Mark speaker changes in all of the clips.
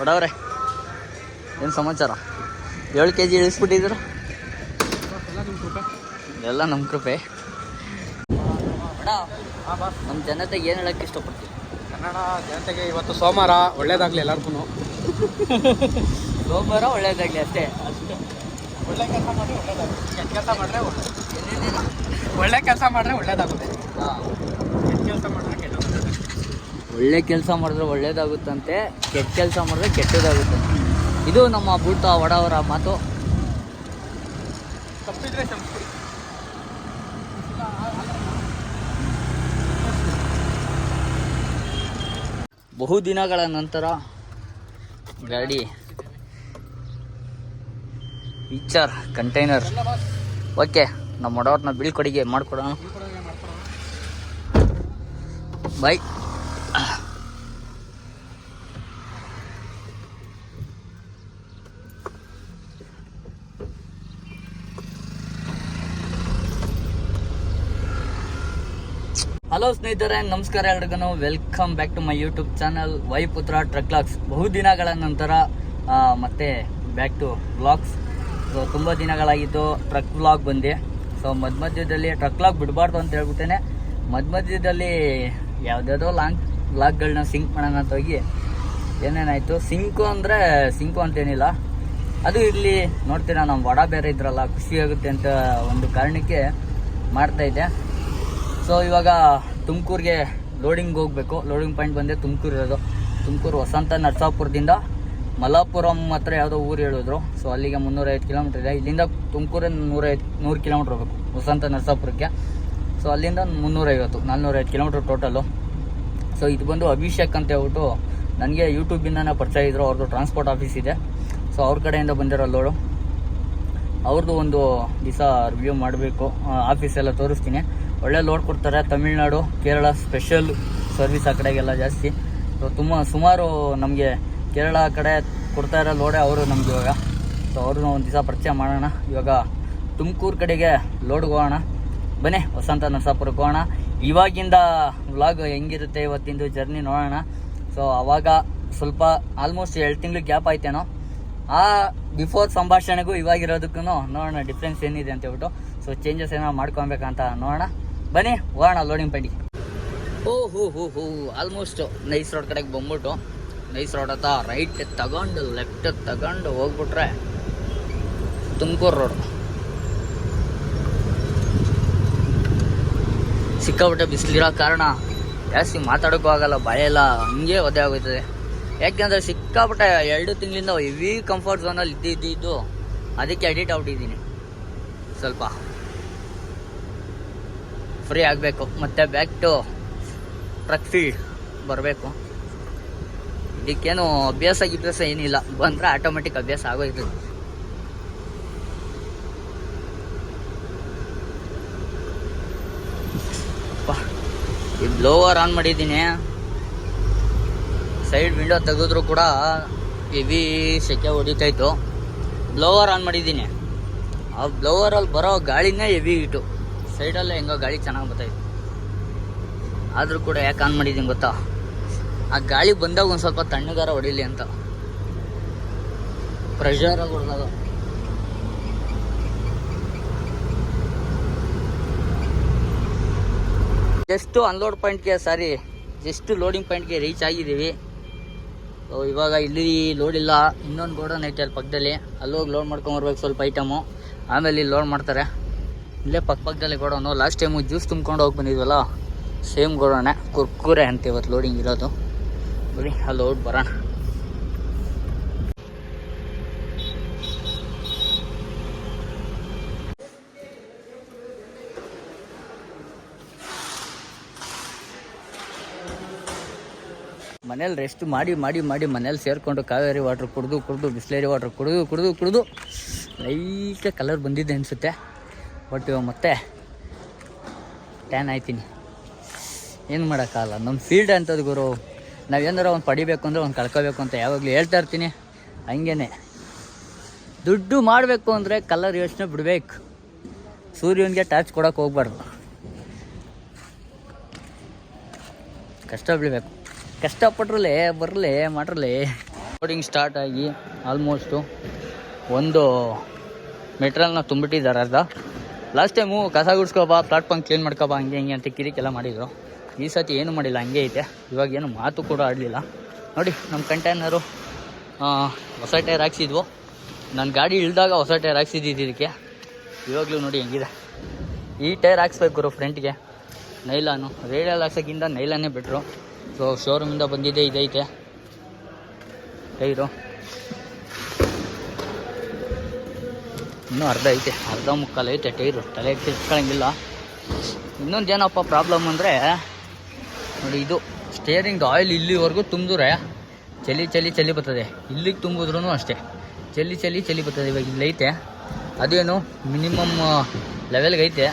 Speaker 1: ಕೊಡವ್ರೆ. ಏನು ಸಮಾಚಾರ? ಏಳು ಕೆ ಜಿ ಇಳಿಸ್ಬಿಟ್ಟಿದ್ರು ಎಲ್ಲ ನಮ್ಮ ಕೃಪೆ. ನಮ್ಮ ಜನತೆಗೆ ಏನು ಹೇಳಕ್ಕೆ ಇಷ್ಟಪಡ್ತೀವಿ
Speaker 2: ಕನ್ನಡ ಜನತೆಗೆ ಇವತ್ತು ಸೋಮವಾರ ಒಳ್ಳೇದಾಗಲಿ ಎಲ್ಲರಿಗೂ
Speaker 1: ಸೋಮವಾರ ಒಳ್ಳೇದಾಗಲಿ ಅಷ್ಟೇ.
Speaker 2: ಒಳ್ಳೆ ಕೆಲಸ ಮಾಡಿದ್ರೆ ಒಳ್ಳೇದಾಗುತ್ತೆ. ಕೆಲಸ ಮಾಡಿದ್ರೆ ಒಳ್ಳೆ ಕೆಲಸ ಮಾಡಿದ್ರೆ ಒಳ್ಳೇದಾಗುತ್ತೆ.
Speaker 1: ಹಾಂ
Speaker 2: ಕೆಟ್ಟ ಕೆಲಸ ಮಾಡಿದ್ರೆ ಕೆಟ್ಟದಾಗುತ್ತೆ
Speaker 1: ಒಳ್ಳೆ ಕೆಲಸ ಮಾಡಿದ್ರೆ ಒಳ್ಳೇದಾಗುತ್ತಂತೆ ಕೆಟ್ಟ ಕೆಲಸ ಮಾಡಿದ್ರೆ ಕೆಟ್ಟದಾಗುತ್ತೆ ಇದು ನಮ್ಮ ಬೂಟ ಒಡವರ ಮಾತು.
Speaker 2: ತಪ್ಪಿದ್ರೆ
Speaker 1: ಬಹು ದಿನಗಳ ನಂತರ ಗಾಡಿ ಈಚರ್ ಕಂಟೈನರ್ ಓಕೆ ನಮ್ಮ ಒಡವ್ರನ್ನ ಬೀಳ್ಕೊಡಿಗೆ ಮಾಡಿಕೊಡೋಣ. ಬಾಯ್ ಹಲೋ ಸ್ನೇಹಿತರೆ, ನಮಸ್ಕಾರ ಎಲ್ರಿಗೂ. Welcome back to my YouTube channel Y ಪುತ್ರ ಟ್ರಕ್ ಲಾಕ್ಸ್ ಬಹು ದಿನಗಳ ನಂತರ ಮತ್ತೆ ಬ್ಯಾಕ್ ಟು ವ್ಲಾಗ್ಸ್ ಸೊ ತುಂಬ ದಿನಗಳಾಗಿತ್ತು ಟ್ರಕ್ ವ್ಲಾಗ್ ಬಂದೆ. ಸೊ ಮಧ್ಯ ಮಧ್ಯದಲ್ಲಿ ಟ್ರಕ್ ವ್ಲಾಗ್ ಬಿಡಬಾರ್ದು ಅಂತ ಹೇಳ್ಬಿಟ್ಟೇನೆ. ಮಧ್ಯ ಮಧ್ಯದಲ್ಲಿ ಯಾವುದ್ಯಾವುದೋ ಲಾಂಗ್ ವ್ಲಾಗ್ಗಳನ್ನ ಸಿಂಕ್ ಮಾಡೋಣ ಅಂತ ಹೋಗಿ ಏನೇನಾಯಿತು? ಸಿಂಕು ಅಂದರೆ ಸಿಂಕು ಅಂತೇನಿಲ್ಲ. ಅದು ಇರಲಿ ನೋಡ್ತೀರಾ ನಮ್ಮ ವಡ ಬೇರೆ ಇದ್ರಲ್ಲ, ಖುಷಿ ಆಗುತ್ತೆ ಅಂತ ಒಂದು ಕಾರಣಕ್ಕೆ ಮಾಡ್ತಾ ಇದ್ದೆ. ಸೊ ಇವಾಗ ತುಮಕೂರಿಗೆ ಲೋಡಿಂಗ್ ಹೋಗಬೇಕು. ಲೋಡಿಂಗ್ ಪಾಯಿಂಟ್ ಬಂದೆ ತುಮಕೂರು ಇರೋದು. ತುಮಕೂರು ವಸಂತ ನರಸಾಪುರದಿಂದ ಮಲಾಪುರಂ ಹತ್ರ ಯಾವುದೋ ಊರು ಹೇಳಿದ್ರು. ಸೊ ಅಲ್ಲಿಗೆ ಮುನ್ನೂರೈವತ್ತು ಕಿಲೋಮೀಟ್ರ್ ಇದೆ. ಇಲ್ಲಿಂದ ತುಮಕೂರಿಂದ ನೂರೈವತ್ತು ನೂರು ಕಿಲೋಮೀಟ್ರ್ ಹೋಗ್ಬೇಕು. ವಸಂತ ನರಸಾಪುರಕ್ಕೆ. ಸೊ ಅಲ್ಲಿಂದ ಮುನ್ನೂರೈವತ್ತು ನಾನ್ನೂರೈವತ್ತು ಕಿಲೋಮೀಟ್ರ್ ಟೋಟಲು ಸೊ ಇದು ಬಂದು ಅಭಿಷೇಕ್ ಅಂತ ಹೇಳ್ಬಿಟ್ಟು ನನಗೆ ಯೂಟ್ಯೂಬಿಂದನೇ ಪರಿಚಯ ಇದ್ದರು ಅವ್ರದ್ದು ಟ್ರಾನ್ಸ್ಪೋರ್ಟ್ ಆಫೀಸ್ ಇದೆ. ಸೊ ಅವ್ರ ಕಡೆಯಿಂದ ಬಂದಿರೋ ಲೋಡು ಅವ್ರದ್ದು ಒಂದು ದಿವಸ ರಿವ್ಯೂ ಮಾಡಬೇಕು. ಆಫೀಸೆಲ್ಲ ತೋರಿಸ್ತೀನಿ. ಒಳ್ಳೆ ಲೋಡ್ ಕೊಡ್ತಾರೆ. ತಮಿಳ್ನಾಡು, ಕೇರಳ ಸ್ಪೆಷಲ್ ಸರ್ವಿಸ್ ಆ ಕಡೆಗೆಲ್ಲ ಜಾಸ್ತಿ. ಸೊ ತುಂಬ ಸುಮಾರು ನಮಗೆ ಕೇರಳ ಕಡೆ ಕೊಡ್ತಾ ಇರೋ ಲೋಡೆ ಅವರು ನಮ್ಗೆ ಇವಾಗ. ಸೊ ಅವ್ರನ್ನ ಒಂದು ದಿವಸ ಪರಿಚಯ ಮಾಡೋಣ. ಇವಾಗ ತುಮಕೂರು ಕಡೆಗೆ ಲೋಡ್ಗೆ ಹೋಗೋಣ. ಬನ್ನಿ, ವಸಂತ ನರಸಾಪುರಕ್ಕೆ ಹೋಗೋಣ. ಇವಾಗಿಂದ ವ್ಲಾಗ್ ಹೆಂಗಿರುತ್ತೆ ಇವತ್ತಿಂದು ಜರ್ನಿ ನೋಡೋಣ. ಸೊ ಆವಾಗ ಸ್ವಲ್ಪ ಆಲ್ಮೋಸ್ಟ್ ಎರಡು ತಿಂಗಳು ಗ್ಯಾಪ್ ಆಯ್ತೇನೋ. ಆ ಬಿಫೋರ್ ಸಂಭಾಷಣೆಗೂ ಇವಾಗಿರೋದಕ್ಕೂ ನೋಡೋಣ ಡಿಫ್ರೆನ್ಸ್ ಏನಿದೆ ಅಂತ ಹೇಳ್ಬಿಟ್ಟು. ಸೊ ಚೇಂಜಸ್ ಏನೋ ಮಾಡ್ಕೊಬೇಕಂತ ನೋಡೋಣ. ಬನ್ನಿ, ಹೋಗೋಣ ಲೋಡಿಂಗ್ ಪೈಂಡಿ ಓ, ಹೋ ಹೋ ಹೋ ಆಲ್ಮೋಸ್ಟ್ ನೈಸ್ ರೋಡ್ ಕಡೆಗೆ ಬಂದ್ಬಿಟ್ಟು ನೈಸ್ ರೋಡ್ ಹತ್ತ ರೈಟ್ ತಗೊಂಡು ಲೆಫ್ಟ್ ತಗೊಂಡು ಹೋಗ್ಬಿಟ್ರೆ ತುಮಕೂರು ರೋಡ್ ಸಿಕ್ಕಾಬಿಟ್ಟೆ ಬಿಸಿಲಿರೋ ಕಾರಣ ಜಾಸ್ತಿ ಮಾತಾಡೋಕ್ಕೂ ಆಗಲ್ಲ ಭಯ ಎಲ್ಲ ಹಂಗೆ ಒದ್ದೆ ಆಗೋಯ್ತದೆ. ಯಾಕೆಂದರೆ ಸಿಕ್ಕಾಬಿಟ್ಟೆ ಎರಡು ತಿಂಗಳಿಂದ ಹೆವಿ ಕಂಫರ್ಟ್ ಝೋನಲ್ಲಿ ಇದ್ದು ಇದ್ದು ಇದ್ದು ಅದಕ್ಕೆ ಅಡಿಟ್ ಆಗ್ಬಿಟ್ಟಿದ್ದೀನಿ. ಸ್ವಲ್ಪ. ಫ್ರೀ ಆಗಬೇಕು. ಮತ್ತು ಬ್ಯಾಕ್ ಟು ಟ್ರಕ್ ಫೀಲ್ಡ್ ಬರಬೇಕು. ಇದಕ್ಕೇನು ಅಭ್ಯಾಸ ಗಿಭ್ಯಾಸ ಏನಿಲ್ಲ. ಬಂದರೆ ಆಟೋಮೆಟಿಕ್ ಅಭ್ಯಾಸ ಆಗೋಯ್ತದೆ ಈ ಬ್ಲೋವರ್ ಆನ್ ಮಾಡಿದ್ದೀನಿ. ಸೈಡ್ ವಿಂಡೋ ತೆಗೆದ್ರು ಕೂಡ ಹೆವಿ ಸೆಕೆ ಹೊಡಿತಾಯಿತ್ತು ಬ್ಲೋವರ್ ಆನ್ ಮಾಡಿದ್ದೀನಿ. ಆ ಬ್ಲೋವರಲ್ಲಿ ಬರೋ ಗಾಳಿನೇ ಹೆವಿ ಇಟ್ಟು ಸೈಡಲ್ಲೇ ಹೆಂಗೋ ಗಾಳಿ ಚೆನ್ನಾಗಿ ಬರ್ತಾಯಿತ್ತು ಆದರೂ ಕೂಡ ಯಾಕೆ ಆನ್ ಮಾಡಿದ್ದೀನಿ ಗೊತ್ತಾ? ಆ ಗಾಳಿ ಬಂದಾಗ ಒಂದು ಸ್ವಲ್ಪ ತಣ್ಣಗಾರ ಹೊಡಿಲಿ ಅಂತ. ಪ್ರೆಷರ್ ಹೊಡೆದಾಗ. ಜಸ್ಟ್ ಅನ್ಲೋಡ್ ಪಾಯಿಂಟ್ಗೆ ಸಾರಿ ಜಸ್ಟ್ ಲೋಡಿಂಗ್ ಪಾಯಿಂಟ್ಗೆ ರೀಚ್ ಆಗಿದ್ದೀವಿ. ಸೊ ಇವಾಗ ಇಲ್ಲಿ ಲೋಡ್ ಇಲ್ಲ. ಇನ್ನೊಂದು ಗೋಡನ್ ಐತೆ ಅಲ್ಲಿ ಪಕ್ಕದಲ್ಲಿ ಅಲ್ಲೋಗಿ ಲೋಡ್ ಮಾಡ್ಕೊಂಬರ್ಬೇಕು ಸ್ವಲ್ಪ ಐಟಮು ಆಮೇಲೆ ಇಲ್ಲಿ ಲೋಡ್ ಮಾಡ್ತಾರೆ. ಇಲ್ಲೇ ಪಕ್ಕ ಪಕ್ಕದಲ್ಲಿ ಗೋಡೌನು ಲಾಸ್ಟ್ ಟೈಮು ಜ್ಯೂಸ್ ತುಂಬ್ಕೊಂಡು ಹೋಗಿ ಬಂದಿದ್ವಲ್ಲ ಸೇಮ್ ಗೋಡೌನೆ ಕುರ್ಕುರೆ ಅಂತ ಇವತ್ತು ಲೋಡಿಂಗ್ ಇರೋದು. ಬರೀ ಅಲ್ಲಿ ಲೋಡ್ ಬರೋಣ. ಮನೇಲಿ ರೆಸ್ಟ್ ಮಾಡಿ ಮಾಡಿ ಮಾಡಿ ಮನೇಲಿ ಸೇರಿಕೊಂಡು ಕಾವೇರಿ ವಾಟ್ರ್ ಕುಡಿದು ಕುಡಿದು, ಬಿಸ್ಲೇರಿ ವಾಟ್ರ್ ಕುಡಿದು ಕುಡಿದು ಕುಡಿದು. ಲೈಟಾಗಿ ಕಲರ್ ಬಂದಿದೆ ಅನಿಸುತ್ತೆ. ಬಟ್ ಮತ್ತೆ? ಟ್ಯಾನ್ ಆಯ್ತೀನಿ. ಏನು ಮಾಡೋಕ್ಕಾಗಲ್ಲ. ನಮ್ಮ ಫೀಲ್ಡ್ ಅಂಥದ್ದು ಗುರು, ನಾವು ಏನಾರ ಒಂದು ಪಡಿಬೇಕು ಅಂದರೆ ಒಂದು ಕಳ್ಕೋಬೇಕು ಅಂತ ಯಾವಾಗಲೂ ಹೇಳ್ತಾ ಇರ್ತೀನಿ. ಹಂಗೇನೆ. ದುಡ್ಡು ಮಾಡಬೇಕು ಅಂದರೆ ಕಲರ್ ಯೋಚನೆ ಬಿಡಬೇಕು. ಸೂರ್ಯನಿಗೆ ಟಾರ್ಚ್ ಕೊಡೋಕೆ ಹೋಗ್ಬಾರ್ದು. ಕಷ್ಟ ಬಿಡಬೇಕು. ಕಷ್ಟಪಟ್ರಲ್ಲೇ, ಬರಲಿ, ಮಾಡ್ರಲ್ಲೇ. ಲೋಡಿಂಗ್ ಸ್ಟಾರ್ಟ್ ಆಗಿ ಆಲ್ಮೋಸ್ಟು ಒಂದು ಮೆಟ್ರಲ್ನ ತುಂಬಿಟ್ಟಿದ್ದಾರೆ ಅರ್ಧ. ಲಾಸ್ಟ್ ಟೈಮು ಕಸ ಗುಡ್ಸ್ಕೊಬಾ ಪ್ಲಾಟ್ಫಾರ್ಮ್ ಕ್ಲೀನ್ ಮಾಡ್ಕೊಬಾ ಹಂಗೆ ಹಿಂಗೆ ಅಂತ ಕಿರಿಕೆಲ್ಲ ಮಾಡಿದ್ರು. ಈ ಸತಿ ಏನು ಮಾಡಿಲ್ಲ, ಹಂಗೆ ಐತೆ. ಇವಾಗ ಏನು ಮಾತು ಕೂಡ ಆಡಲಿಲ್ಲ. ನೋಡಿ ನಮ್ಮ ಕಂಟೈನರು ಹೊಸ ಟೈರ್ ಹಾಕ್ಸಿದ್ವು. ನನ್ನ ಗಾಡಿ ಇಳಿದಾಗ ಹೊಸ ಟೈರ್ ಹಾಕ್ಸಿದ್ದಿದ್ದಕ್ಕೆ ಇವಾಗಲೂ ನೋಡಿ ಹೆಂಗಿದೆ. ಈ ಟೈರ್ ಹಾಕ್ಸ್ಬೇಕು ಫ್ರೆಂಟ್ಗೆ ನೈಲಾನು ರೇಡಿಯಲ್ ಹಾಕ್ಸೋಕ್ಕಿಂತ ನೈಲಾನೇ ಬೆಟ್ರು ಸೊ ಶೋರೂಮಿಂದ ಬಂದಿದೆ ಇದೈತೆ. ಟೈರು ಇನ್ನೂ ಅರ್ಧ ಐತೆ, ಅರ್ಧ ಮುಕ್ಕಾಲು ಐತೆ, ಟೈರು ತಲೆ ಕೆಡ್ಸ್ಕೊಳಂಗಿಲ್ಲ. ಇನ್ನೊಂದು ಏನಪ್ಪ ಪ್ರಾಬ್ಲಮ್ ಅಂದರೆ, ನೋಡಿ ಇದು ಸ್ಟೇರಿಂಗ್ ಆಯಿಲ್ ಇಲ್ಲಿವರೆಗೂ ತುಂಬಿದ್ರೆ ಚಲಿ ಚಲಿ ಚಲಿ ಬರ್ತದೆ. ಇಲ್ಲಿಗೆ ತುಂಬಿದ್ರೂ ಅಷ್ಟೇ. ಚಲಿ ಚಲಿ ಚಲಿ ಬರ್ತದೆ, ಇವಾಗ ಐತೆ. ಅದೇನು ಮಿನಿಮಮ್ ಲೆವೆಲ್ಗೆ ಐತೆ.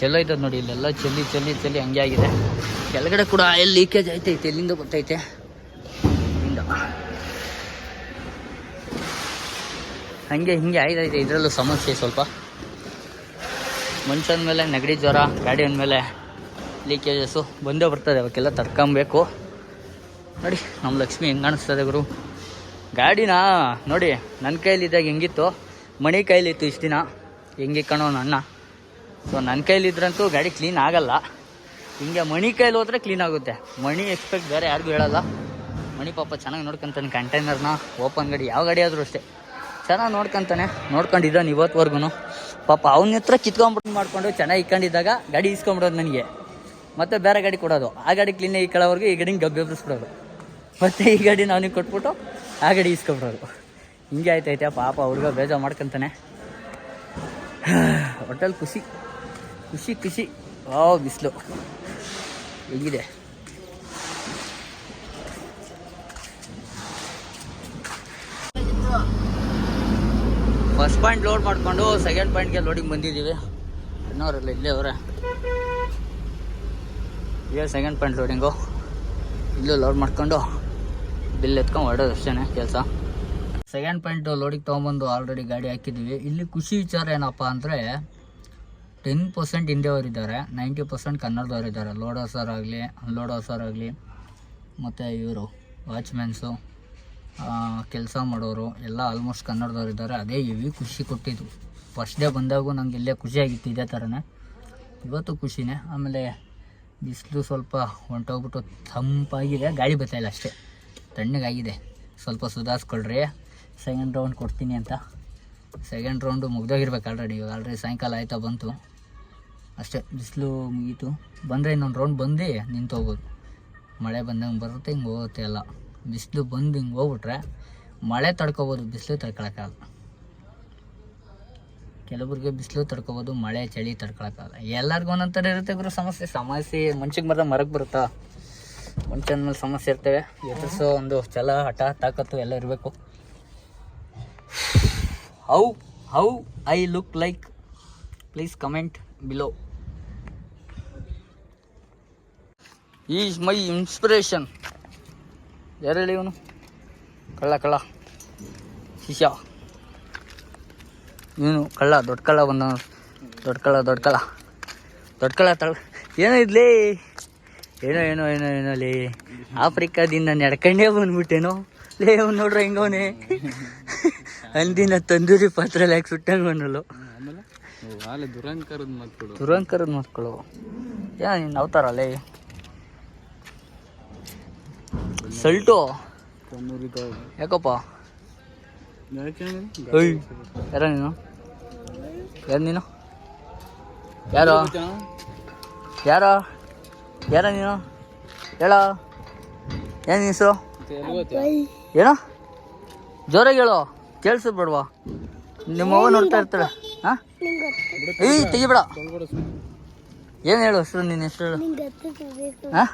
Speaker 1: ಚಲೋ ಐತದ ನೋಡಿ, ಇಲ್ಲೆಲ್ಲ ಚಲ್ಲಿ ಚಲಿ ಚಲಿ ಹಂಗೆ ಆಗಿದೆ. ಕೆಳಗಡೆ ಕೂಡ ಆಯಿಲ್ ಲೀಕೇಜ್ ಐತೆ ಎಲ್ಲಿಂದ ಗೊತ್ತೈತೆ. ಇಲ್ಲಿಂದ. ಹಂಗೆ ಹಿಂಗೆ ಆಯ್ತೈತೆ ಇದರಲ್ಲೂ ಸಮಸ್ಯೆ ಸ್ವಲ್ಪ. ಮನುಷ್ಯನ ಮೇಲೆ, ನೆಗಡಿ ಜ್ವರ ಗಾಡಿ ಅಂದಮೇಲೆ ಲೀಕೇಜಸ್ಸು ಬಂದೇ ಬರ್ತದೆ, ಅವಕ್ಕೆಲ್ಲ ತಡ್ಕೊಬೇಕು. ನೋಡಿ, ನಮ್ಮ ಲಕ್ಷ್ಮಿ ಹೆಂಗೆ ಕಾಣಿಸ್ತದೆ ಗುರು. ಗಾಡಿನಾ, ನೋಡಿ ನನ್ನ ಕೈಲಿದ್ದಾಗ ಹೆಂಗಿತ್ತು? ಮಣಿ ಕೈಲಿತ್ತು ಇಷ್ಟು ದಿನ. ಹೆಂಗೆ ಕಣೋ ನನ್ನ. ಸೊ ನನ್ನ ಕೈಲಿದ್ರಂತೂ ಗಾಡಿ ಕ್ಲೀನ್ ಆಗಲ್ಲ. ಹಿಂಗೆ ಮಣಿ ಕೈಲಿ ಹೋದ್ರೆ ಕ್ಲೀನ್ ಆಗುತ್ತೆ. ಮಣಿ ಎಕ್ಸ್ಪೆಕ್ಟ್ ಬೇರೆ ಯಾರಿಗೂ ಹೇಳಲ್ಲ. ಮಣಿ ಪಾಪ ಚೆನ್ನಾಗಿ ನೋಡ್ಕೊಂತಾನೆ ಕಂಟೈನರ್ನ ಓಪನ್ ಗಾಡಿ, ಯಾವ ಗಾಡಿ ಆದರೂ ಅಷ್ಟೇ. ಚೆನ್ನಾಗಿ ನೋಡ್ಕೊಂತಾನೆ. ನೋಡ್ಕೊಂಡಿದ್ದಾನೆ ಇವತ್ತುವರೆಗೂ ಪಾಪ ಅವನ ಹತ್ರ ಕಿತ್ಕೊಂಬಿಟ್ಟು ಮಾಡಿಕೊಂಡು ಚೆನ್ನಾಗಿ ಇಕ್ಕೊಂಡಿದ್ದಾಗ ಗಾಡಿ ಇಸ್ಕೊಂಬಿಡೋದು ನನಗೆ. ಮತ್ತೆ ಬೇರೆ ಗಾಡಿ ಕೊಡೋದು. ಆ ಗಾಡಿ ಕ್ಲೀನಾಗಿ ಇಕ್ಕೊಳ್ಳೋವರೆಗೂ ಈ ಗಾಡಿನ ಗಬ್ಬೆಬ್ರಿಸ್ಬಿಡೋದು ಮತ್ತೆ ಈ ಗಾಡಿ ಅವನಿಗೆ ಕೊಟ್ಬಿಟ್ಟು ಆ ಗಾಡಿ ಇಸ್ಕೊಂಬಿಡೋದು ಹಿಂಗೆ ಆಯ್ತೈತೆ ಪಾಪ ಹುಡುಗ ಬೇಜಾರು ಮಾಡ್ಕೊಂತಾನೆ. ಒಟ್ಟಲ್ಲಿ ಖುಷಿ. ಖುಷಿ ಖುಷಿ. ಓ ಬಿಸಿಲು. ಹೇಗಿದೆ? ಫಸ್ಟ್ ಪಾಯಿಂಟ್ ಲೋಡ್ ಮಾಡಿಕೊಂಡು ಸೆಕೆಂಡ್ ಪಾಯಿಂಟ್ಗೆ ಲೋಡಿಂಗ್ ಬಂದಿದ್ದೀವಿ. ಇನ್ನೋರಲ್ಲ ಇಲ್ಲೇ ಅವರೇ. ಈಗ ಸೆಕೆಂಡ್ ಪಾಯಿಂಟ್ ಲೋಡಿಂಗು ಇಲ್ಲೂ ಲೋಡ್ ಮಾಡ್ಕೊಂಡು ಬಿಲ್ ಎತ್ಕೊಂಡು ಹೊರಡೋದು ಅಷ್ಟೇ ಕೆಲಸ. ಸೆಕೆಂಡ್ ಪಾಯಿಂಟ್ ಲೋಡಿಗೆ ತೊಗೊಂಬಂದು ಆಲ್ರೆಡಿ ಗಾಡಿ ಹಾಕಿದ್ದೀವಿ. ಇಲ್ಲಿ ಖುಷಿ ವಿಚಾರ ಏನಪ್ಪ ಅಂದರೆ ಟೆನ್ ಪರ್ಸೆಂಟ್ ಹಿಂದಿಯವರಿದ್ದಾರೆ ನೈಂಟಿ ಪರ್ಸೆಂಟ್ ಕನ್ನಡದವರಿದ್ದಾರೆ ಸರ್ ಆಗಲಿ ಅನ್ಲೋಡ್ ಆಗಲಿ, ಮತ್ತು ಇವರು ವಾಚ್ಮ್ಯಾನ್ಸು ಕೆಲಸ ಮಾಡೋರು, ಎಲ್ಲ ಆಲ್ಮೋಸ್ಟ್ ಕನ್ನಡದವ್ರು ಇದ್ದಾರೆ. ಅದೇ ಹೆವಿ ಖುಷಿ ಕೊಟ್ಟಿದ್ದು. ಫಸ್ಟ್ ಡೇ ಬಂದಾಗೂ ನಂಗೆ ಇಲ್ಲೇ ಖುಷಿಯಾಗಿತ್ತು ಇದೇ ಥರನೇ ಇವತ್ತು ಖುಷಿನೇ. ಆಮೇಲೆ ಬಿಸಿಲು ಸ್ವಲ್ಪ ಹೊಂಟೋಗ್ಬಿಟ್ಟು ತಂಪಾಗಿದೆ. ಗಾಳಿ ಬರ್ತಾಯಿಲ್ಲ ಅಷ್ಟೇ. ತಣ್ಣಗಾಗಿದೆ ಸ್ವಲ್ಪ ಸುಧಾರಿಸ್ಕೊಳ್ರಿ. ಸೆಕೆಂಡ್ ರೌಂಡ್ ಕೊಡ್ತೀನಿ ಅಂತ. ಸೆಕೆಂಡ್ ರೌಂಡು ಮುಗ್ದೋಗಿರ್ಬೇಕು ಆಲ್ರೆಡಿ ಇವಾಗ ಆಲ್ರೆಡಿ ಸಾಯಂಕಾಲ ಆಯ್ತಾ ಬಂತು. ಅಷ್ಟೇ, ಬಿಸಿಲು ಮುಗೀತು. ಬಂದರೆ ಇನ್ನೊಂದು ರೌಂಡ್ ಬಂದು ನಿಂತು ಹೋಗೋದು ಮಳೆ ಬಂದಂಗೆ ಬರುತ್ತೆ, ಹಿಂಗೆ ಹೋಗುತ್ತೆ ಎಲ್ಲ. ಬಿಸಿಲು ಬಂದು ಹಿಂಗೆ ಹೋಗ್ಬಿಟ್ರೆ ಮಳೆ ತಡ್ಕೋಬೋದು, ಬಿಸಿಲು ತಡ್ಕೊಳಕ್ಕಾಗಲ್ಲ. ಕೆಲವ್ರಿಗೆ ಬಿಸಿಲು ತಡ್ಕೋಬೋದು, ಮಳೆ, ಚಳಿ ತಡ್ಕೊಳಕ್ಕಾಗಲ್ಲ. ಎಲ್ಲರಿಗೂ ಒಂದೊಂಥರ ಇರುತ್ತೆ ಗುರು ಸಮಸ್ಯೆ. ಸಮಸ್ಯೆ ಮನ್ಸಿಗೆ ಮರದ ಮರಕ್ಕೆ ಬರುತ್ತಾ? ಮನುಷ್ಯನ ಅಂದಮೇಲೆ ಸಮಸ್ಯೆ ಇರ್ತವೆ. ಎದುರಿಸೋ ಒಂದು ಛಲ, ಹಠ, ತಾಕತ್ತು ಎಲ್ಲ ಇರಬೇಕು. How how I look like please comment below is my inspiration ಯಾರು ಹೇಳಿ ಇವನು? ಕಳ್ಳ ಕಳ್ಳ. ಶಿಷ್ಯ. ಇವನು ಕಳ್ಳ ದೊಡ್ಡ ಕಳ್ಳ ಬಂದ ದೊಡ್ಡ ಕಳ್ಳ ದೊಡ್ಡ ಕಳ್ಳ. ದೊಡ್ಡ ಕಳ್ಳ ತಳ ಏನೋ ಇದ್ಲೇ? ಏನೋ ಏನೋ ಏನೋ ಏನೋ ಲೇ. ಆಫ್ರಿಕಾದಿಂದ ನಡ್ಕಂಡೇ ಬಂದ್ಬಿಟ್ಟೇನೋ? ಲೇ ಅವ್ನು ನೋಡ್ರ ಹೆಂಗವನೇ ಅಂದಿನ ತಂದೂರಿ ಪಾತ್ರೆಲ್ಲ ಯಾಕೆ ಸುಟ್ಟಂಗೆ ಬಂದಳು
Speaker 2: ದುರಂಕರದ ಮಕ್ಕಳು
Speaker 1: ದುರಂಕರದ ಮಕ್ಕಳು ಯಾ ನೀನು ಅವತಾರಲ್ಲೇ ಸಲ್ಟು. ಯಾಕಪ್ಪ? ಯಾರ ನೀನು? ಯಾರು ನೀನು? ಯಾರು? ಯಾರೋ? ಯಾರ ನೀನು? ಹೇಳ. ಏನು ಹೆಸರು ಏನೋ? ಜೋರಾಗಿ ಹೇಳು. ಕೇಳಿಸು ಬೇಡವಾ. ನಿಮ್ಮ ಅವ್ವ ನೋಡ್ತಾ ಇರ್ತಾಳೆ. ಹಾಂ? ಏಯ್ ತೆಗಿಬೇಡ. ಏನು ಹೇಳು ಹೆಸರು ನಿನ್ನ ಹೆಸರು ಹೇಳು. ಹಾಂ?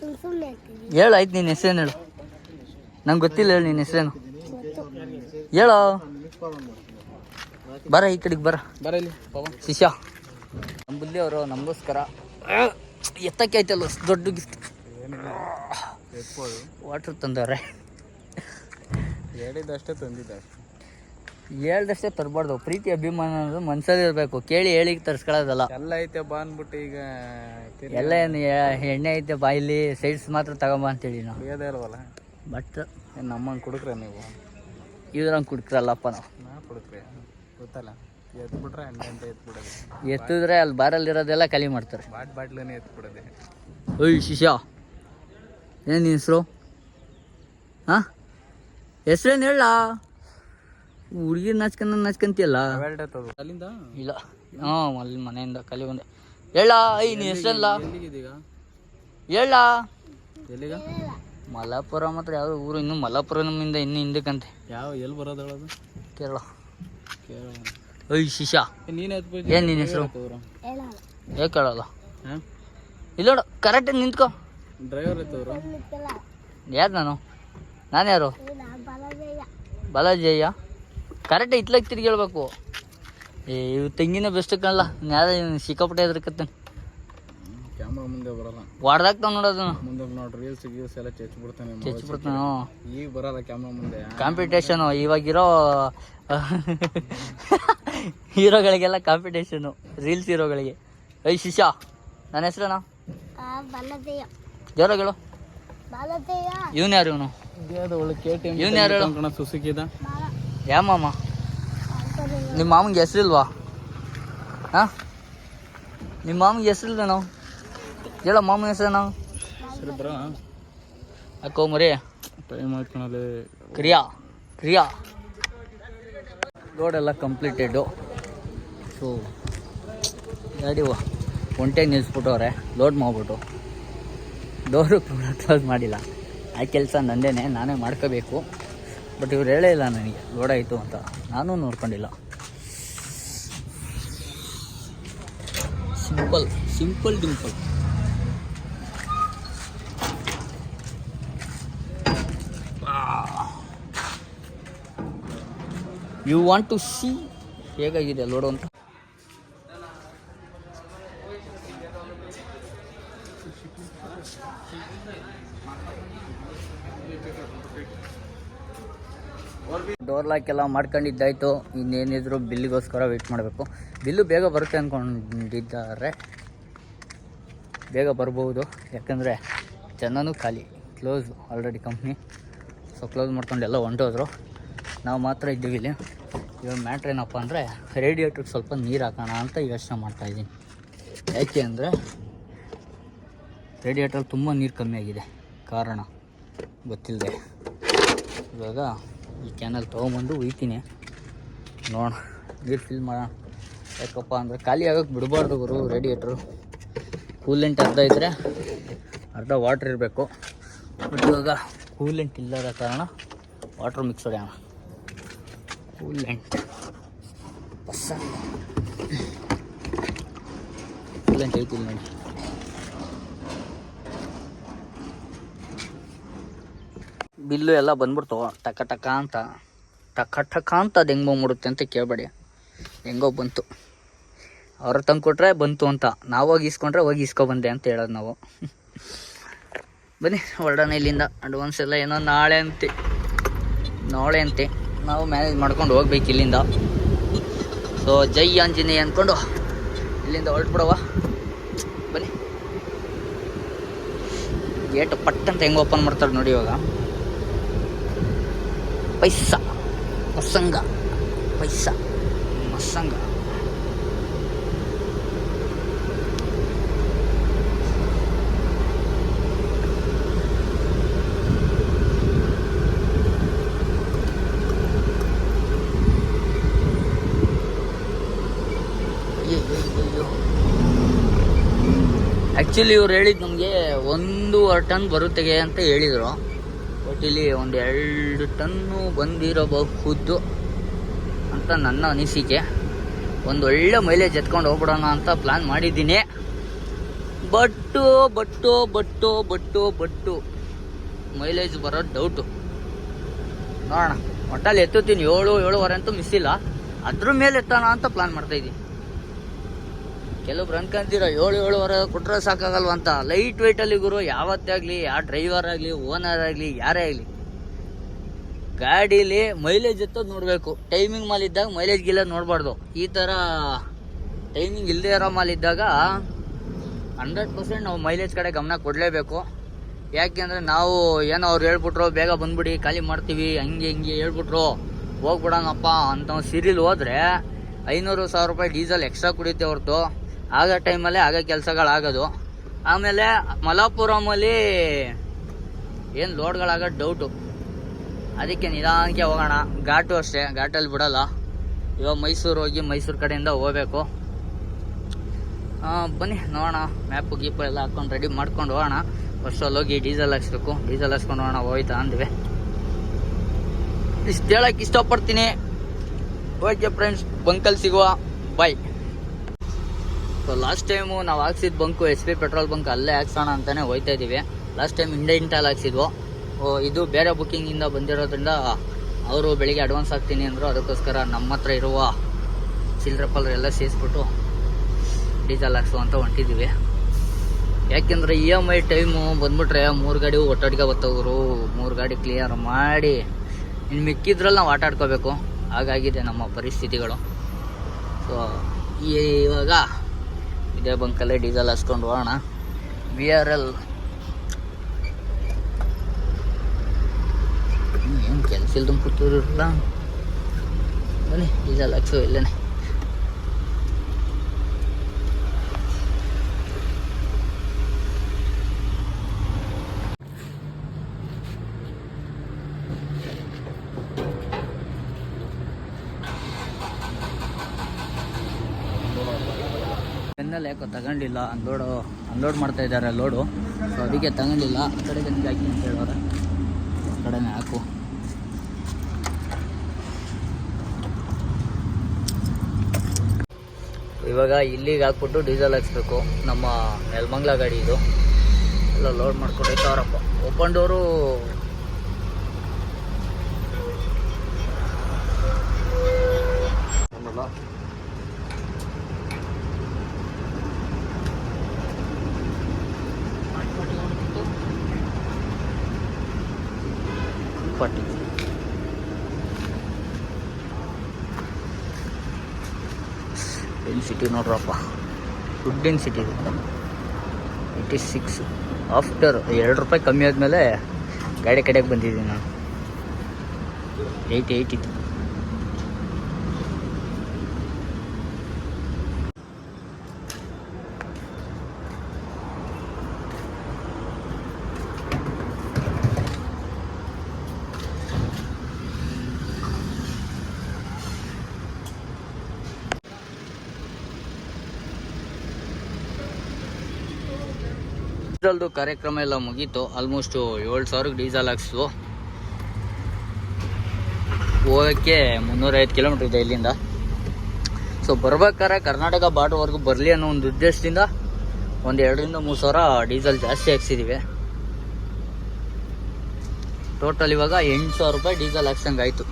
Speaker 1: ಹೇಳು ಆಯ್ತು ನಿನ್ನ ಹೆಸರೇನು ಹೇಳು? ನಂಗೆ ಗೊತ್ತಿಲ್ಲ ಹೇಳು ನಿನ್ನ ಹೆಸರೇನು. ಹೇಳೋ. ಬರ ಈ ಕಡೆಗೆ ಬರ.
Speaker 2: ಬರ ಇಲ್ಲಿ
Speaker 1: ಶಿಷ್ಯ. ನಮ್ಮ ಬುದ್ಧಿ ಅವರು ನಮಗೋಸ್ಕರ ಎತ್ತಕ್ಕೆ ಆಯ್ತಲ್ಲ ಅಷ್ಟ್ ದೊಡ್ಡ ಗಿಫ್ಟ್ ವಾಟ್ರ್ ತಂದವ್ರೆ.
Speaker 2: ಹೇಳಿದಷ್ಟೇ ತಂದಿದ್ದೆ
Speaker 1: ಹೇಳ್ದಷ್ಟೇ ತರಬಾರ್ದು. ಪ್ರೀತಿ ಅಭಿಮಾನ ಅನ್ನೋದು ಮನ್ಸಲ್ಲಿ ಇರಬೇಕು. ಕೇಳಿ ಹೇಳಿ ತರಿಸ್ಕೊಳ್ಳೋದಲ್ಲ.
Speaker 2: ಎಲ್ಲ ಐತೆ ಬಾ ಅಂದ್ಬಿಟ್ಟು ಈಗ
Speaker 1: ಎಲ್ಲ ಏನು ಎಣ್ಣೆ ಐತೆ ಬಾಯಿಲಿ ಸೈಡ್ಸ್ ಮಾತ್ರ ತಗೊಂಬ ಅಂತೇಳಿ ನಾವು.
Speaker 2: ಬೇದ ಇಲ್ವಲ್ಲ
Speaker 1: ಬಟ್
Speaker 2: ನಮ್ಮಂಗೆ ಕುಡುಕ್ರೆ ನೀವು?
Speaker 1: ಇದ್ರಂಗೆ ಕುಡ್ಕ್ರಲ್ಲಪ್ಪ ನಾವು.
Speaker 2: ನಾ ಕುಡುಕ್ರೆ? ಗೊತ್ತಲ್ಲ. ಎತ್ತು ಬಿಟ್ರೆ ಹಂಗೆ ಅಂತ ಬಿಡೋದು
Speaker 1: ಎತ್ತಿದ್ರೆ ಅಲ್ಲಿ ಬಾರಲ್ಲಿ ಇರೋದೆಲ್ಲ ಕಲಿ ಮಾಡ್ತಾರೆ.
Speaker 2: ಬಾಟ್ ಬಾಟ್ಲನೇ ಎತ್ತು ಬಿಡೋದೆ
Speaker 1: ಓಯ್ ಶಿಷ್ಯ. ಏನು ಹೆಸರು? ಹಾಂ? ಹೆಸ್ರೇನು ಹೇಳ ಹುಡುಗಿ ನಾಚ್ಕೊಂಡ್ ನಾಚ್ಕಂತಿಯಲ್ಲ?
Speaker 2: ಅಲ್ಲಿಂದ?
Speaker 1: ಇಲ್ಲ. ಹಾ ಅಲ್ಲಿ ಮನೆಯಿಂದ ಕಲಿ ಬಂದೆ. ಹೇಳ ಐ ನೀ
Speaker 2: ಎಷ್ಟಲ್ಲ?
Speaker 1: ಹೇಳ.
Speaker 2: ಎಲ್ಲಿಗ?
Speaker 1: ಮಲಾಪುರ ಮಾತ್ರ ಯಾವ ಊರು ಇನ್ನು ಮಲಾಪುರ ನಮ್ಮಿಂದ ಇನ್ನು ಹಿಂದಕ್ಕಂತೆ
Speaker 2: ಯಾವ ಎಲ್ಲಿ ಬರೋದು ಹೇಳೋದು
Speaker 1: ಕೇರಳ.
Speaker 2: ಕೇರಳ.
Speaker 1: ಓಯ್ ಶಿಶಾ
Speaker 2: ನೀನು
Speaker 1: ಏನ್ ನಿನ್ ಹೆಸರು? ಏ ಕೇಳಲ್ಲ?
Speaker 2: ಹಾಂ?
Speaker 1: ಇಲ್ಲ ನೋಡು ಕರೆಕ್ಟಾಗಿ ನಿಂತ್ಕೊ.
Speaker 2: ಡ್ರೈವರ್
Speaker 1: ಯಾರು ನಾನು? ನಾನು ಯಾರು? ಬಾಲಾಜಿ ಅಯ್ಯ ಕರೆಕ್ಟ್ ಇತ್ಲಾಗ ತಿರ್ಗೇಳ್ಬೇಕು ಏ ಇವ್ ತೆಂಗಿನ ಬೆಸ್ಟ್ ಕಾಣಲ್ಲ ಯಾರ ಸಿಕ್ಕಾಪಟ್ಟೆ ಎದ್ರಕತ್ತೇನೆ
Speaker 2: ಕ್ಯಾಮ್ರಾ ಮುಂದೆ ಬರಲ್ಲ.
Speaker 1: ವಾಡ್ದಾಗ್ತಾವ ನೋಡೋದು
Speaker 2: ಮುಂದೆ ನೋಡಿ ರೀಲ್ಸ್ ಗೀಲ್ಸ್ ಎಲ್ಲ ಚೆಚ್ ಬಿಡ್ತಾನೆ
Speaker 1: ಚಚ್ಬಿಡ್ತಾನ
Speaker 2: ಈಗ ಬರಲ್ಲ ಕ್ಯಾಮ್ರಾ ಮುಂದೆ.
Speaker 1: ಕಾಂಪಿಟೇಷನು ಇವಾಗಿರೋ ಹೀರೋಗಳಿಗೆಲ್ಲ ಕಾಂಪಿಟೇಷನು ರೀಲ್ಸ್ ಹೀರೋಗಳಿಗೆ. ಐ ಶಿಶ ನನ್ನ ಹೆಸ್ರೇನ? ಜೋರಾಗ ಹೇಳು. ಇವನು ಯಾರು ಇವನು? ಇವನ್ ಯಾರು
Speaker 2: ಸುಸುಕಿದ.
Speaker 1: ಯಾ ಮಾಮ? ನಿಮ್ಮ ಮಾಮಂಗೆ ಹೆಸ್ರಿಲ್ವಾ? ಹಾಂ? ನಿಮ್ಮ ಮಾಮಂಗೆ ಹೆಸರಿಲ್ಲ ನಾವು? ಹೇಳ ಮಾಮನ ಹೆಸರು ನಾವು ಅಕ್ಕೋ ಮರಿ ಕ್ರಿಯಾ ಕ್ರಿಯಾ. ರೋಡೆಲ್ಲ ಕಂಪ್ಲೀಟೆಡು ಸೊ ಗಾಡಿ ಒಂಟೆ ನಿಲ್ಲಿಸ್ಬಿಟ್ಟವ್ರೆ ಲೋಡ್ ಮಾಡಿಬಿಟ್ಟು. ಡೋರು ಕ್ಲೋಸ್ ಮಾಡಿಲ್ಲ. ಆ ಕೆಲಸ ನಂದೇನೆ ನಾನೇ ಮಾಡ್ಕೋಬೇಕು. ಬಟ್ ಇವ್ರು ಹೇಳೇ ಇಲ್ಲ ನನಗೆ, ಲೋಡ್ ಆಯಿತು ಅಂತ. ನಾನು ನೋಡ್ಕೊಂಡಿಲ್ಲ. Simple simple dimple. You want to see ಹೇಗಾಗಿದೆ ಲೋಡು ಅಂತ? ಡೋರ್ ಲಾಕ್ ಎಲ್ಲ ಮಾಡ್ಕೊಂಡಿದ್ದಾಯ್ತು. ಇನ್ನೇನಿದ್ರು ಬಿಲ್ಲಿಗೋಸ್ಕರ ವೆಯ್ಟ್ ಮಾಡಬೇಕು. ಬಿಲ್ಲು ಬೇಗ ಬರುತ್ತೆ ಅಂದ್ಕೊಂಡಿದ್ದಾರೆ ಬೇಗ ಬರ್ಬೋದು. ಯಾಕಂದರೆ ಜನನೂ ಖಾಲಿ close already company so close ಮಾಡ್ಕೊಂಡು ಎಲ್ಲ ಹೊಂಟೋದ್ರು. ನಾವು ಮಾತ್ರ ಇದ್ದೀವಿ ಇಲ್ಲಿ. ಇವಾಗ ಮ್ಯಾಟ್ರ್ ಏನಪ್ಪ ಅಂದರೆ ರೇಡಿಯೇಟ್ರಿಗೆ ಸ್ವಲ್ಪ ನೀರು ಹಾಕೋಣ ಅಂತ ಯೋಚನೆ ಮಾಡ್ತಾಯಿದ್ದೀನಿ ಯಾಕೆ ಅಂದರೆ ರೇಡಿಯೇಟ್ರಲ್ಲಿ ತುಂಬ ನೀರು ಕಮ್ಮಿ ಆಗಿದೆ. ಕಾರಣ ಗೊತ್ತಿಲ್ಲದೆ ಇವಾಗ ಈ ಕ್ಯಾನಲ್ ತೊಗೊಂಬಂದು ಒಯ್ತೀನಿ ನೋಡೋಣ, ನೀರು ಫಿಲ್ ಮಾಡೋಣ ಯಾಕಪ್ಪ ಅಂದರೆ ಖಾಲಿ ಆಗೋಕ್ಕೆ ಬಿಡಬಾರ್ದು ಗುರು ರೇಡಿಯೇಟ್ರು ಕೂಲೆಂಟ್ ಅರ್ಧ ಇದ್ದರೆ ಅರ್ಧ ವಾಟ್ರ್ ಇರಬೇಕು. ಬಟ್ ಇವಾಗ ಕೂಲೆಂಟ್ ಇಲ್ಲದ ಕಾರಣ ವಾಟ್ರ್ ಮಿಕ್ಸ್ ಹೊಡೆಯೋಣ ಕೂಲೆಂಟ್ ಕೂಲೆಂಟ್ ಐತಿಲ್ಲ ನೋಡಿ. ಬಿಲ್ಲು ಎಲ್ಲ ಬಂದ್ಬಿಡ್ತು. ಟಕ ಟಕ ಅಂತ. ಟಕ ಟಕ ಅಂತ ಅದು ಹೆಂಗೆ ಬಂದ್ಬಿಡುತ್ತೆ ಅಂತ ಕೇಳಬೇಡಿ. ಹೆಂಗೋ ಬಂತು. ಅವ್ರ ತಂದು ಕೊಟ್ರೆ ಬಂತು ಅಂತ. ನಾವು ಹೋಗಿ ಇಸ್ಕೊಂಡ್ರೆ ಹೋಗಿ ಇಸ್ಕೊಬಂದೆ ಅಂತ ಹೇಳೋದು ನಾವು. ಬನ್ನಿ, ಹೊರಡೋಣ ಇಲ್ಲಿಂದ. ಅಡ್ವಾನ್ಸ್ ಎಲ್ಲ ಏನೋ ನಾಳೆ ಅಂತೆ. ನಾಳೆ ಅಂತೆ. ನಾವು ಮ್ಯಾನೇಜ್ ಮಾಡ್ಕೊಂಡು ಹೋಗ್ಬೇಕು ಇಲ್ಲಿಂದ. ಸೊ ಜೈ ಆಂಜನೇಯ ಅಂದ್ಕೊಂಡು ಇಲ್ಲಿಂದ ಹೊರಟ್ಬಿಡವ ಬನ್ನಿ. ಗೇಟ್ ಪಟ್ ಅಂತ ಹೆಂಗೆ ಓಪನ್ ಮಾಡ್ತಾರೆ ನೋಡಿ ಇವಾಗ. ಪೈಸಾ ಮಸಂಗ ಪೈಸಾ ಮಸಂಗ ಆ್ಯಕ್ಚುಲಿ ಇವ್ರು ಹೇಳಿದ್ದು ನಮಗೆ ಒಂದೂವರೆ ಟನ್ ಬರುತ್ತೆಗೆ ಅಂತ ಹೇಳಿದರು. ಇಲ್ಲಿ ಒಂದು ಎರಡು ಟನ್ನು ಬಂದಿರಬಹುದು ಅಂತ ನನ್ನ ಅನಿಸಿಕೆ. ಒಂದು ಒಳ್ಳೆ ಮೈಲೇಜ್ ಎತ್ಕೊಂಡು ಹೋಗ್ಬಿಡೋಣ ಅಂತ ಪ್ಲ್ಯಾನ್ ಮಾಡಿದ್ದೀನಿ. But but but but but. Mileage ಬರೋದು ಡೌಟು ನೋಡೋಣ. ಒಟ್ಟಲ್ಲಿ ಎತ್ತುತ್ತೀನಿ. ಏಳು, ಏಳುವರೆ ಅಂತೂ ಮಿಸ್ ಇಲ್ಲ. ಅದ್ರ ಮೇಲೆ ಎತ್ತೋಣ ಅಂತ ಪ್ಲ್ಯಾನ್ ಮಾಡ್ತಾಯಿದ್ದೀನಿ ಕೆಲವೊಬ್ರು ಅನ್ಕೊಂತೀರ ಏಳು ಏಳುವರೆ ಕೊಟ್ಟರೆ ಸಾಕಾಗಲ್ವ ಅಂತ. ಲೈಟ್ ವೆಯ್ಟಲ್ಲಿ ಗುರು, ಯಾವತ್ತೇ ಆಗಲಿ ಯಾವ ಡ್ರೈವರ್ ಆಗಲಿ ಓನರ್ ಆಗಲಿ, ಯಾರೇ ಆಗಲಿ. ಗಾಡೀಲಿ ಮೈಲೇಜ್ ಎತ್ತೋದು ನೋಡಬೇಕು. ಟೈಮಿಂಗ್ ಮಾಲ್ ಇದ್ದಾಗ ಮೈಲೇಜ್ ಗಿಲ್ಲ ನೋಡಬಾರ್ದು. ಈ ಥರ ಟೈಮಿಂಗ್ ಇಲ್ಲದೆ ಇರೋ ಮಾಲ್ ಇದ್ದಾಗ ಹಂಡ್ರೆಡ್ ಪರ್ಸೆಂಟ್ ನಾವು ಮೈಲೇಜ್ ಕಡೆ ಗಮನ ಕೊಡಲೇಬೇಕು. ಯಾಕೆಂದರೆ ನಾವು ಏನೋ ಅವ್ರು ಹೇಳ್ಬಿಟ್ರು, ಬೇಗ ಬಂದ್ಬಿಡಿ, ಖಾಲಿ ಮಾಡ್ತೀವಿ, ಹಂಗೆ ಹಿಂಗೆ ಹೇಳ್ಬಿಟ್ರು, ಹೋಗ್ಬಿಡೋಣಪ್ಪ ಅಂತ. ಸಿರಿಲ್ ಹೋದ್ರೆ ಐನೂರು ಸಾವಿರ ರೂಪಾಯಿ ಡೀಸೆಲ್ ಎಕ್ಸ್ಟ್ರಾ ಕುಡಿಯುತ್ತೆ ಹೊರತು. ಆಗ ಟೈಮಲ್ಲಿ ಆಗ ಕೆಲಸಗಳಾಗೋದು. ಆಮೇಲೆ ಮಲಾಪುರಮಲ್ಲಿ ಏನು ಲೋಡ್ಗಳಾಗೋದು ಡೌಟು ಅದಕ್ಕೆ ನಿಧಾನಕ್ಕೆ ಹೋಗೋಣ. ಘಾಟು ಅಷ್ಟೇ, ಘಾಟಲ್ಲಿ ಬಿಡೋಲ್ಲ. ಇವಾಗ ಮೈಸೂರು ಹೋಗಿ ಮೈಸೂರು ಕಡೆಯಿಂದ ಹೋಗ್ಬೇಕು. ಬನ್ನಿ, ನೋಡೋಣ. ಮ್ಯಾಪು ಗೀಪು ಎಲ್ಲ ಹಾಕೊಂಡು ರೆಡಿ ಮಾಡ್ಕೊಂಡು ಹೋಗೋಣ. ಫಸ್ಟಲ್ಲಿ ಹೋಗಿ ಡೀಸೆಲ್ ಹಾಕ್ಸ್ಬೇಕು. ಡೀಸೆಲ್ ಹಾಕ್ಸ್ಕೊಂಡು ಹೋಗೋಣ, ಹೋಯ್ತಾ ಅಂದ್ವಿ. ಇಷ್ಟು ಹೇಳಕ್ಕೆ ಇಷ್ಟಪಡ್ತೀನಿ. ಓಕೆ ಫ್ರೆಂಡ್ಸ್ ಬಂಕಲ್ಲಿ ಸಿಗುವ. ಬಾಯ್ ಸೊ ಲಾಸ್ಟ್ ಟೈಮು ನಾವು ಹಾಕ್ಸಿದ bunk S P petrol bunk ಅಲ್ಲೇ ಹಾಕ್ಸೋಣ ಅಂತಲೇ ಹೋಯ್ತಾ ಇದ್ದೀವಿ ಲಾಸ್ಟ್ ಟೈಮ್ ಇಂಡಿಯನ್ ಇಂಟಲ್ಲಿ ಹಾಕ್ಸಿದ್ವು. ಇದು ಬೇರೆ ಬುಕ್ಕಿಂಗಿಂದ ಬಂದಿರೋದ್ರಿಂದ ಅವರು ಬೆಳಿಗ್ಗೆ ಅಡ್ವಾನ್ಸ್ ಹಾಕ್ತೀನಿ ಅಂದರು. ಅದಕ್ಕೋಸ್ಕರ ನಮ್ಮ ಹತ್ರ ಇರುವ ಚಿಲ್ಲರೆ ಪಲ್ಲರೆ ಎಲ್ಲ ಸೇರಿಸ್ಬಿಟ್ಟು ಡೀಸೆಲ್ ಹಾಕ್ಸು ಅಂತ ಹೊಂಟಿದ್ದೀವಿ ಯಾಕೆಂದರೆ ಇ ಎಂ ಐ ಟೈಮು ಬಂದ್ಬಿಟ್ರೆ ಮೂರು ಗಾಡಿ ಒಟ್ಟಾಡಿಗೆ ಬರ್ತವ್ರು ಮೂರು ಗಾಡಿ ಕ್ಲಿಯರ್ ಮಾಡಿ ಇನ್ನು ಮಿಕ್ಕಿದ್ರಲ್ಲಿ ನಾವು ಆಟಾಡ್ಕೋಬೇಕು ಹಾಗಾಗಿದೆ ನಮ್ಮ ಪರಿಸ್ಥಿತಿಗಳು. ಸೊ ಇವಾಗ ಇದೇ ಬಂಕಲ್ಲೇ ಡೀಸೆಲ್ ಹಾಸ್ಕೊಂಡು ಹೋಗೋಣ. ವಿ ಆರ್ ಎಲ್ ಏನು ಕೆಲಸ ಇಲ್ದಂಗೆ ಕೂತಿರಲ್ಲ ಬನ್ನಿ, ಡೀಸೆಲ್ ಹಾಕ್ಸು, ಇಲ್ಲೇನೆ. ಬೆನ್ನಲ್ಲಿ ಯಾಕೋ ತಗೊಂಡಿಲ್ಲ. ಅನ್ಲೋಡು ಅನ್ಲೋಡ್ ಮಾಡ್ತಾ ಇದ್ದಾರೆ ಲೋಡು ಸೊ ಅದಕ್ಕೆ ತಗೊಂಡಿಲ್ಲ. ಆ ಕಡೆ ಗಂಜಿ ಹಾಕಿ ಅಂತ ಹೇಳೋರು. ಆ ಕಡೆನೇ ಹಾಕು. ಇವಾಗ ಇಲ್ಲಿಗೆ ಹಾಕ್ಬಿಟ್ಟು ಡೀಸೆಲ್ ಹಾಕ್ಸ್ಬೇಕು. ನಮ್ಮ ನೆಲಮಂಗ್ಲ ಗಾಡಿ ಇದು. ಎಲ್ಲ ಲೋಡ್ ಮಾಡ್ಕೊಂಡು. ಸಾವಿರಪ್ಪ ಓಪನ್ ಡೋರು ಪಟ್ಟಿ ಡೆನ್ಸಿಟಿ ಸಿಟಿ ನೋಡ್ರಪ್ಪ. ದುಡ್ಡಿನ ಸಿಟಿ ಇದು. ಏಯ್ಟಿ ಸಿಕ್ಸ್ ಆಫ್ಟರ್ ಎರಡು ರೂಪಾಯಿ ಕಮ್ಮಿ ಆದಮೇಲೆ ಗಾಡಿ ಕಡೆಗೆ ಬಂದಿದ್ದೀನಿ ನಾನು. ಏಯ್ಟಿ ಏಯ್ಟಿ ಡೀಸೆಲ್ದು ಕಾರ್ಯಕ್ರಮ ಎಲ್ಲ ಮುಗೀತು. ಆಲ್ಮೋಸ್ಟು ಏಳು ಸಾವಿರಕ್ಕೆ ಡೀಸೆಲ್ ಹಾಕ್ಸು ಹೋಗೋಕ್ಕೆ ಮುನ್ನೂರೈವತ್ತು ಕಿಲೋಮೀಟ್ರ್ ಇದೆ ಇಲ್ಲಿಂದ. ಸೊ ಬರ್ಬೇಕಾದ್ರೆ ಕರ್ನಾಟಕ ಬಾರ್ಡ್ರ್ವರೆಗೂ ಬರಲಿ ಅನ್ನೋ ಒಂದು ಉದ್ದೇಶದಿಂದ ಒಂದು ಎರಡರಿಂದ ಮೂರು ಸಾವಿರ ಡೀಸೆಲ್ ಜಾಸ್ತಿ ಹಾಕ್ಸಿದ್ದೀವಿ ಟೋಟಲ್ ಇವಾಗ ಎಂಟು ಸಾವಿರ ರೂಪಾಯಿ ಡೀಸೆಲ್ ಹಾಕ್ಸಂಗೆ ಆಯಿತು.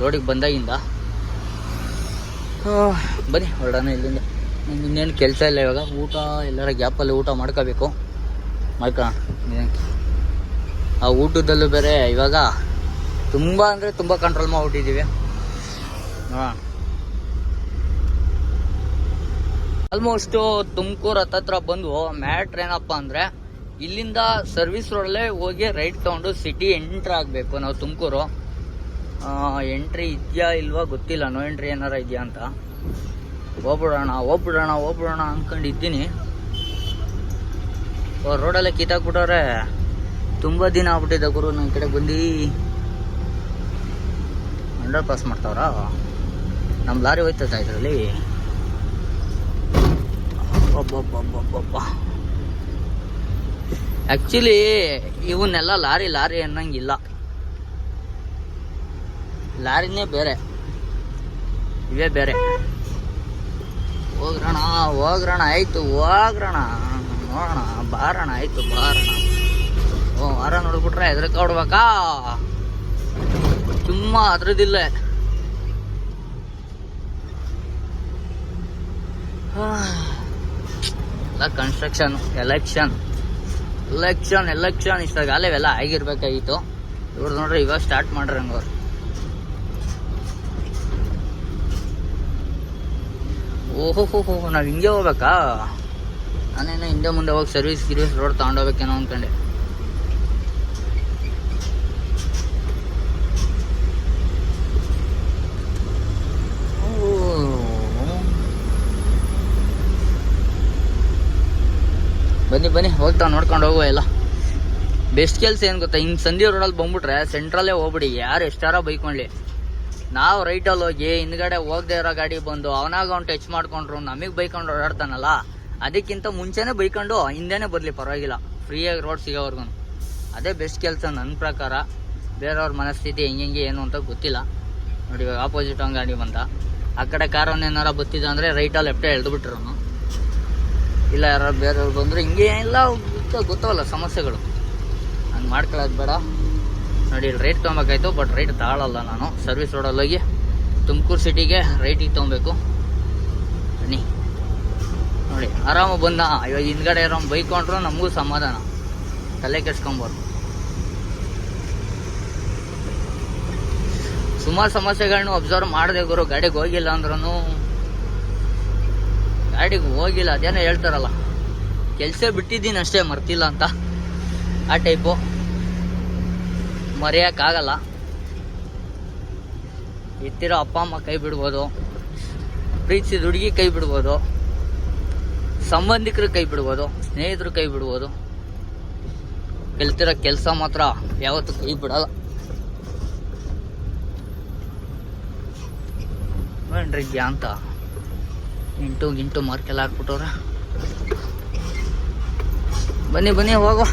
Speaker 1: ರೋಡಿಗೆ ಬಂದಾಗಿಂದ. ಬನ್ನಿ ಹೊರಡೋಣ ಇಲ್ಲಿಂದ. ಇನ್ನೇನು ಕೆಲಸ ಇಲ್ಲ ಇವಾಗ. ಊಟ, ಎಲ್ಲರ ಗ್ಯಾಪಲ್ಲಿ ಊಟ ಮಾಡ್ಕೋಬೇಕು. ಇನ್ನೇನ್- ಆ ಊಟದಲ್ಲೂ ಬೇರೆ, ಇವಾಗ ತುಂಬ ಅಂದರೆ ತುಂಬ ಕಂಟ್ರೋಲ್ ಮಾಡಿಬಿಟ್ಟಿದ್ದೀವಿ ಹಾಂ. ಆಲ್ಮೋಸ್ಟು ತುಮಕೂರು ಹತ್ತತ್ರ ಬಂದು ಮ್ಯಾಟ್ರ್ ಏನಪ್ಪ ಅಂದರೆ ಇಲ್ಲಿಂದ ಸರ್ವಿಸ್ ರೋಡಲ್ಲೇ ಹೋಗಿ ರೈಟ್ ತಗೊಂಡು ಸಿಟಿ ಎಂಟ್ರ್ ಆಗಬೇಕು ನಾವು ತುಮಕೂರು. ಎಂಟ್ರಿ ಇದೆಯಾ ಇಲ್ವಾ ಗೊತ್ತಿಲ್ಲ. ನೋ ಎಂಟ್ರಿ ಏನಾರ ಇದೆಯಾ ಅಂತ. ಹೋಗ್ಬಿಡೋಣ ಹೋಗ್ಬಿಡೋಣ ಹೋಗ್ಬಿಡೋಣ ಅಂದ್ಕೊಂಡಿದ್ದೀನಿ ರೋಡಲ್ಲೇ ಕಿತ್ತಾಕ್ಬಿಟ್ಟವ್ರೆ. ತುಂಬ ದಿನ ಆಗ್ಬಿಟ್ಟಿದೆ ಗುರು ನನ್ನ ಕಡೆ ಬಂದು. ಅಂಡರ್ ಪಾಸ್ ಮಾಡ್ತಾವ್ರ? ನಮ್ಮ ಲಾರಿ ಹೋಯ್ತದ ಇದರಲ್ಲಿ? ಆ್ಯಕ್ಚುಲಿ ಇವನ್ನೆಲ್ಲ ಲಾರಿ ಲಾರಿ ಅನ್ನಂಗಿಲ್ಲ. ಲಾರಿನೇ ಬೇರೆ. ಇವೇ ಬೇರೆ. ಹೋಗ್ರಣ ಹೋಗ್ರಣ, ಆಯ್ತು, ಹೋಗ್ರಣ. ನೋಡೋಣ ಬಾರಣ, ಆಯ್ತು, ಬಾರಣ. ಓ, ವಾರ ನೋಡ್ಬಿಟ್ರೆ ಹೆದರ್ಕ ಹೊಡ್ಬೇಕಾ? ತುಂಬ ಅದ್ರದಿಲ್ಲ ಎಲ್ಲ ಕನ್ಸ್ಟ್ರಕ್ಷನ್ ಎಲೆಕ್ಷನ್ ಎಲೆಕ್ಷನ್ ಎಲೆಕ್ಷನ್ ಇಷ್ಟಾಗಲೇ ಇವೆಲ್ಲ ಆಗಿರ್ಬೇಕಾಗಿತ್ತು. ಇವ್ರು ನೋಡ್ರಿ ಇವಾಗ ಸ್ಟಾರ್ಟ್ ಮಾಡ್ರಿ ಹಂಗವ್ರು. ಓಹೋ ಹೋ ಹೋ ನಾವು ಹಿಂಗೆ ಹೋಗ್ಬೇಕಾ? ನಾನೇನೋ ಹಿಂದೆ ಮುಂದೆ ಹೋಗಿ ಸರ್ವಿಸ್ ಗಿರ್ವಿಸ್ ರೋಡ್ ತೊಗೊಂಡೋಗ್ಬೇಕೇನೋ ಅಂದ್ಕೊಂಡೆ ಬನ್ನಿ ಬನ್ನಿ, ಹೋಗ್ತಾ ನೋಡ್ಕೊಂಡು ಹೋಗುವ ಎಲ್ಲ. ಬೆಸ್ಟ್ ಕೆಲಸ ಏನು ಗೊತ್ತಾ? ಹಿಂಗೆ ಸಂಧಿ ರೋಡಲ್ಲಿ ಬಂದ್ಬಿಟ್ರೆ ಸೆಂಟ್ರಲ್ಲೇ ಹೋಗ್ಬಿಡಿ. ಯಾರು ಎಷ್ಟಾರ ಬೈಕೊಂಡ್ಲಿ. ನಾವು ರೈಟಲ್ಲಿ ಹೋಗಿ ಹಿಂದ್ಗಡೆ ಹೋಗದೆ ಇರೋ ಗಾಡಿ ಬಂದು ಅವನಾಗ ಅವ್ನು ಟಚ್ ಮಾಡ್ಕೊಂಡ್ರು, ನಮಗೆ ಬೈಕೊಂಡು ಓಡಾಡ್ತಾನಲ್ಲ. ಅದಕ್ಕಿಂತ ಮುಂಚೆನೇ ಬೈಕೊಂಡು ಹಿಂದೆನೇ ಬರಲಿ, ಪರವಾಗಿಲ್ಲ. ಫ್ರೀಯಾಗಿ ರೋಡ್ ಸಿಗೋವರೆಗೂ ಅದೇ ಬೆಸ್ಟ್ ಕೆಲಸ ನನ್ನ ಪ್ರಕಾರ. ಬೇರೆಯವ್ರ ಮನಸ್ಥಿತಿ ಹೆಂಗೆ ಏನು ಅಂತ ಗೊತ್ತಿಲ್ಲ. ನೋಡಿ, ಇವಾಗ ಆಪೋಸಿಟ್ ಒಂದು ಗಾಡಿ ಬಂತ ಆ ಕಡೆ ಏನಾರ ಬತ್ತಿದ ಅಂದರೆ ರೈಟಲ್ಲಿ ಲೆಫ್ಟೇ ಎಳ್ದುಬಿಟ್ರು ಇಲ್ಲ ಯಾರು ಬೇರೆಯವ್ರು ಬಂದರು, ಹಿಂಗೆ ಇಲ್ಲ ಗೊತ್ತ, ಗೊತ್ತವಲ್ಲ ಸಮಸ್ಯೆಗಳು. ಹಂಗೆ ಮಾಡ್ಕೊಳ್ಳೋದು ಬೇಡ. ನೋಡಿ, ಇಲ್ಲಿ ರೈಟ್ ತೊಗೊಬೇಕಾಯ್ತು ಬಟ್ ರೈಟ್ ತಾಳಲ್ಲ ನಾನು. ಸರ್ವಿಸ್ ರೋಡಲ್ಲಿ ಹೋಗಿ ತುಮಕೂರು ಸಿಟಿಗೆ ರೈಟಿಗೆ ತೊಗೊಬೇಕು. ಬನ್ನಿ. ನೋಡಿ. ಆರಾಮ ಬಂದ. ಇವಾಗ ಹಿಂದ್ಗಡೆ ಇರೋ ಬೈಕೊಂಡ್ರು ನಮಗೂ ಸಮಾಧಾನ. ತಲೆ ಕೆಡ್ಸ್ಕೊಂಬಾರ್ದು ಸುಮಾರು ಸಮಸ್ಯೆಗಳನ್ನ ಅಬ್ಸರ್ವ್ ಮಾಡಿದೆ ಗುರು. ಗಾಡಿಗೆ ಹೋಗಿಲ್ಲ ಅಂದ್ರೂ ಗಾಡಿಗೆ ಹೋಗಿಲ್ಲ. ಅದೇನೋ ಹೇಳ್ತಾರಲ್ಲ. ಕೆಲಸ ಬಿಟ್ಟಿದ್ದೀನಿ ಅಷ್ಟೇ, ಮರ್ತಿಲ್ಲ ಅಂತ. ಆ ಟೈಪು. ಮರೆಯೋಕ್ಕಾಗಲ್ಲ ಎತ್ತಿರೋ ಅಪ್ಪ ಅಮ್ಮ ಕೈ ಬಿಡ್ಬೋದು. ಪ್ರೀತಿಸಿದ ಹುಡುಗಿ ಕೈ ಬಿಡ್ಬೋದು. ಸಂಬಂಧಿಕರು ಕೈ ಬಿಡ್ಬೋದು, ಸ್ನೇಹಿತರು ಕೈ ಬಿಡ್ಬೋದು. ಕಲ್ತಿರೋ ಕೆಲಸ ಮಾತ್ರ ಯಾವತ್ತೂ ಕೈ ಬಿಡಲ್ಲ. ನೋಡ್ರಿ ಅಂತ. ಇಂಟು ಗಿಂಟು ಮಾರ್ಕೆಲ್ಲ ಹಾಕ್ಬಿಟ್ಟವ್ರೆ. ಬನ್ನಿ ಬನ್ನಿ ಹೋಗುವ